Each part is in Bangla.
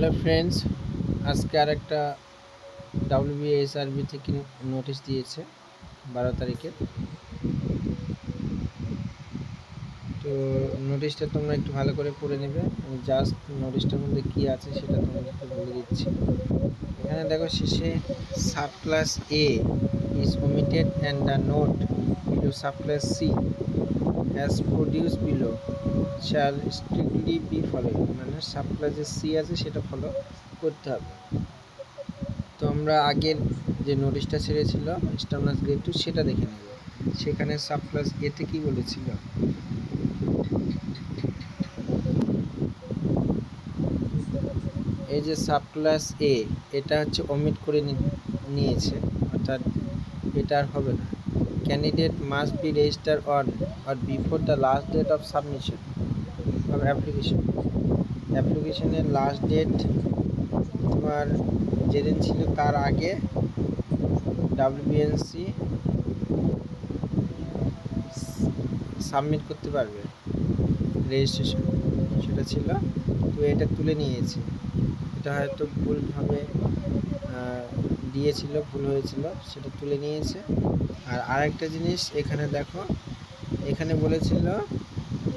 হ্যালো ফ্রেন্ডস আজকে আর একটা ডাব্লিউবিএসআরবি থেকে নোটিশ দিয়েছে বারো তারিখে। তো নোটিশটা তোমরা একটু ভালো করে পড়ে নেবে। জাস্ট নোটিশটার মধ্যে কী আছে সেটা তোমাদেরকে বলে দিচ্ছি। এখানে দেখো শেষে sub class A is omitted and the note below sub class C as produce below shall strictly be follow মানে সাব ক্লাসে সি আছে সেটা ফলো করতে হবে। তো আমরা আগের যে নোটিশটা ছেড়েছিল স্টামনাস গ্রেড টু সেটা দেখে নেব। সেখানে সাব ক্লাস এতে কি বলেছিল? এই যে সাব ক্লাস এ এটা হচ্ছে অমিট করে নিয়েছে, অর্থাৎ এটা আর হবে না। Candidate must be register on or before the last date of submission of application অ্যাপ্লিকেশনের লাস্ট ডেট তোমার যেদিন ছিল তার আগে ডাব্লিউবিএনসি সাবমিট করতে পারবে রেজিস্ট্রেশন সেটা ছিল। তো এটা তুলে নিয়েছি। এটা হয়তো ভুলভাবে দিয়েছিল, ভুল হয়েছিল, সেটা তুলে নিয়েছে। আর আরেকটা জিনিস এখানে দেখো, এখানে বলেছিল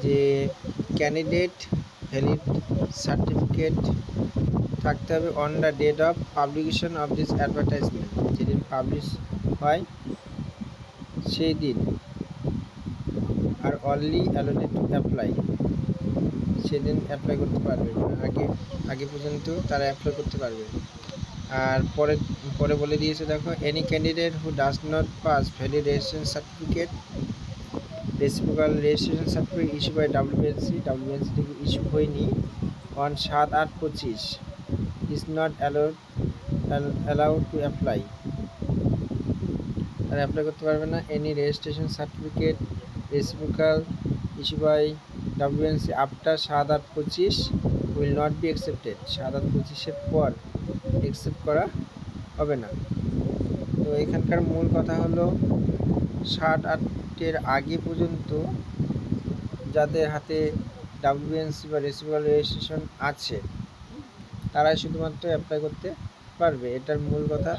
যে ক্যান্ডিডেট ভ্যালিড সার্টিফিকেট থাকতে হবে on the date of publication of this advertisement যেদিন পাবলিশ হয় সেই দিন। আর অনলি অ্যালোটেড টু অ্যাপ্লাই সেদিন অ্যাপ্লাই করতে পারবে আগে আগে পর্যন্ত তারা অ্যাপ্লাই করতে পারবে আর পরে পরে বলে দিয়েছে, দেখো any candidate who does not pass valid registration certificate reciprocal registration certificate issue by WBNC WBNC থেকে ইস্যু হয়নি অন সাত আট পঁচিশ is not allowed allowed to apply তারা অ্যাপ্লাই করতে পারবে না। Any registration certificate reciprocal issue by WNC after সাত আট পঁচিশ উইল নট বি অ্যাকসেপ্টেড সাত আট পঁচিশের পর। অ্যাকসেপ্ট করা হবে না। তো এখানকার মূল কথা হলো, ষাট আটের আগে পর্যন্ত যাদের হাতে ডাব্লিউএনসি বা রেসিপিক্যাল রেজিস্ট্রেশন আছে, তারাই শুধুমাত্র অ্যাপ্লাই করতে পারবে। এটার মূল কথা,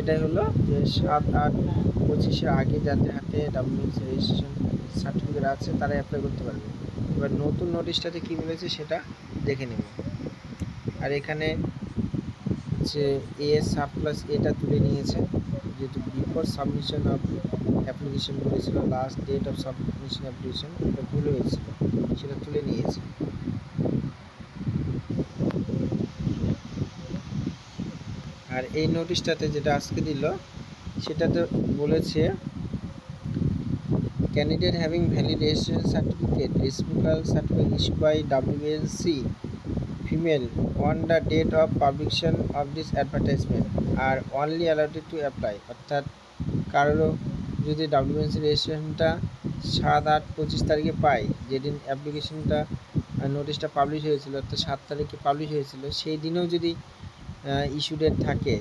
এটাই হলো যে সাত আট পঁচিশের আগে যাদের হাতে ডাব্লিউএনসি রেজিস্ট্রেশন সার্টিফিকেট আছে তারা অ্যাপ্লাই করতে পারবে। এবার নতুন নোটিশটাতে কী বলেছে সেটা দেখে নেব আর এখানে যে এ সাব প্লাস এটা তুলে নিয়েছে। যেহেতু বিফোর সাবমিশন অফ অ্যাপ্লিকেশন বলেছিল last date of submission application এটা ভুল হয়েছিল, সেটা তুলে নিয়েছে। আর এই নোটিশটাতে যেটা আজকে দিল, সেটাতে বলেছে candidate having valid registration certificate reciprocal certificate issue by WNC female on the date of publication of this advertisement R only allowed to apply অর্থাৎ কারোর যদি ডাব্লিউএনসি রেজিস্ট্রেশনটা সাত আট পঁচিশ তারিখে পাই যেদিন অ্যাপ্লিকেশনটা নোটিশটা পাবলিশ হয়েছিল, অর্থাৎ সাত তারিখে পাবলিশ হয়েছিল, সেই দিনেও যদি ইস্যু ডেট থাকে,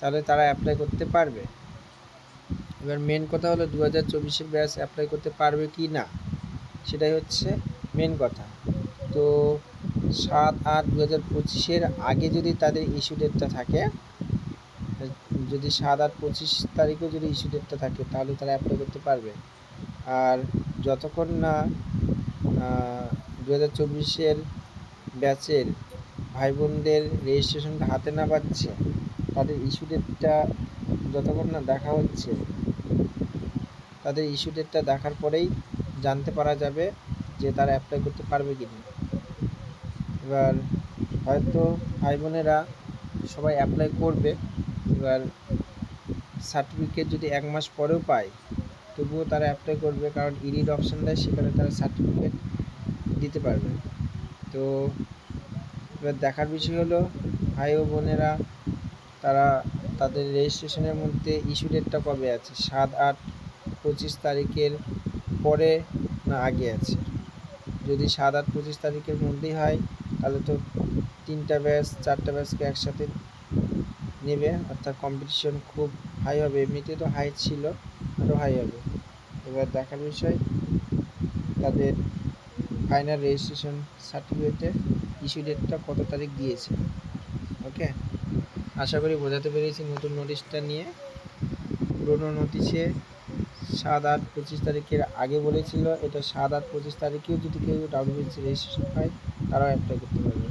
তাহলে তারা অ্যাপ্লাই করতে পারবে। এবার মেন কথা হলো দু হাজার চব্বিশের ব্যাচ অ্যাপ্লাই করতে পারবে কি না, সেটাই হচ্ছে মেন কথা। তো সাত আট দু হাজার পঁচিশের আগে যদি তাদের ইস্যু ডেটটা থাকে, যদি সাত আট পঁচিশ তারিখেও যদি ইস্যু ডেটটা থাকে, তাহলে তারা অ্যাপ্লাই করতে পারবে। আর যতক্ষণ না দু হাজার চব্বিশের ব্যাচের ভাই বোনদের রেজিস্ট্রেশনটা হাতে না পাচ্ছে, তাদের ইস্যু ডেটটা যতক্ষণ না দেখা হচ্ছে, তাদের ইস্যু ডেটটা দেখার পরেই জানতে পারা যাবে যে তারা অ্যাপ্লাই করতে পারবে কি না এবার হয়তো ভাই বোনেরা সবাই অ্যাপ্লাই করবে। এবার সার্টিফিকেট যদি এক মাস পরেও পায়, তবুও তারা অ্যাপ্লাই করবে কারণ ইডিড অপশান দেয়, সেখানে তারা সার্টিফিকেট দিতে পারবে। তো এবার দেখার বিষয় হলো, ভাই ও বোনেরা, তারা তাদের রেজিস্ট্রেশনের মধ্যে ইস্যু ডেটটা কবে আছে? সাত, আট, পঁচিশ তারিখের পরে না আগে আছে? যদি সাত, আট, পঁচিশ তারিখের মধ্যেই হয় তাহলে তো তিনটা ব্যাচ চারটা ব্যাচকে একসাথে নেবে। অর্থাৎ কম্পিটিশন খুব হাই হবে। এমনিতে তো হাই ছিল আরও হাই হবে। এবার দেখার বিষয়, তাদের ফাইনাল রেজিস্ট্রেশন সার্টিফিকেটে ইস্যু ডেটটা কত তারিখ দিয়েছে? ওকে আশা করি বোঝাতে পেরেছি নতুন নোটিশটা নিয়ে। পুরোনো নোটিশে সাত আট পঁচিশ তারিখের আগে বলেছিল। এটা সাত আট পঁচিশ তারিখেও যদি কেউ ডাব্লিউবিসি রেজিস্ট্রেশন হয় তারাও অ্যাপ্লাই করতে পারবে। ওকে